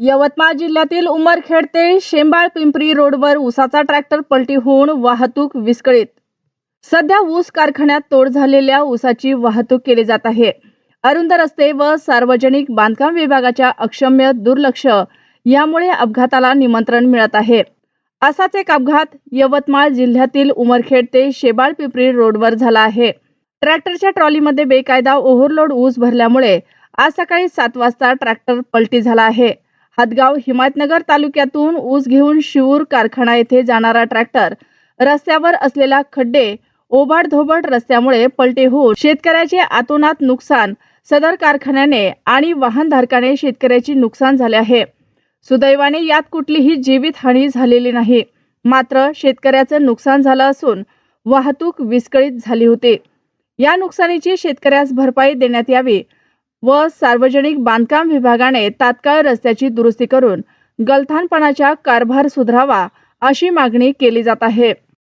यवतमाळ जिल्ह्यातील उमरखेड ते शेंबाळ पिंपरी रोडवर ऊसाचा ट्रॅक्टर पलटी होऊन वाहतूक विस्कळीत. सध्या ऊस कारखान्यात तोड झालेल्या ऊसाची वाहतूक केली जात आहे. अरुंद रस्ते व सार्वजनिक बांधकाम विभागाच्या अक्षम्य दुर्लक्ष यामुळे अपघाताला निमंत्रण मिळत आहे. असाच एक अपघात यवतमाळ जिल्ह्यातील उमरखेड ते शेबाळ पिंपरी रोडवर झाला आहे. ट्रॅक्टरच्या ट्रॉलीमध्ये बेकायदा ओव्हरलोड ऊस भरल्यामुळे आज सकाळी सात वाजता ट्रॅक्टर पलटी झाला आहे. हदगाव हिमायतनगर तालुक्यातून ऊस घेऊन शिवूर कारखाना येथे जाणारा ट्रॅक्टर रस्त्यावर असलेला खड्डे ओबाडधोबड रस्त्यामुळे पलटे होऊन शेतकऱ्याचे आतोनात नुकसान सदर कारखान्याने आणि वाहनधारकाने शेतकऱ्याची नुकसान झाले आहे. सुदैवाने यात कुठलीही जीवित हानी झालेली नाही. मात्र शेतकऱ्याचं नुकसान झालं असून वाहतूक विस्कळीत झाली होती. या नुकसानीची शेतकऱ्यास भरपाई देण्यात यावी व सार्वजनिक बांधकाम विभागाने तात्काळ रस्त्याची दुरुस्ती करून गलथानपणाचा कारभार सुधारावा अशी मागणी केली जात आहे.